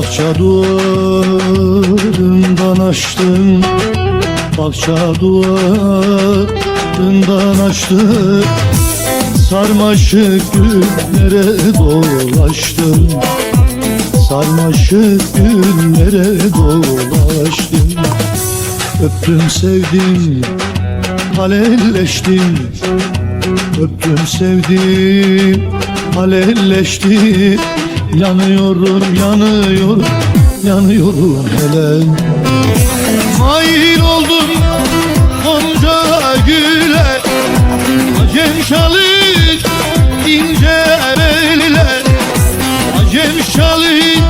Bahçe duvarından açtım. Bahçe duvarından açtım. Sarmaşık güllere dolaştım. Sarmaşık güllere dolaştım. Öptüm sevdim halelleştim. Öptüm sevdim halelleştim Yanıyorum yanıyorum yanıyorum hele. Mail oldum onca güle. Acem şalit ince beller Acem şalit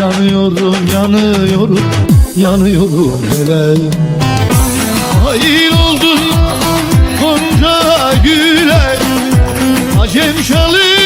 Yanıyorum yanıyorum Yanıyorum hele Hain oldun Gonca güle Acem şalı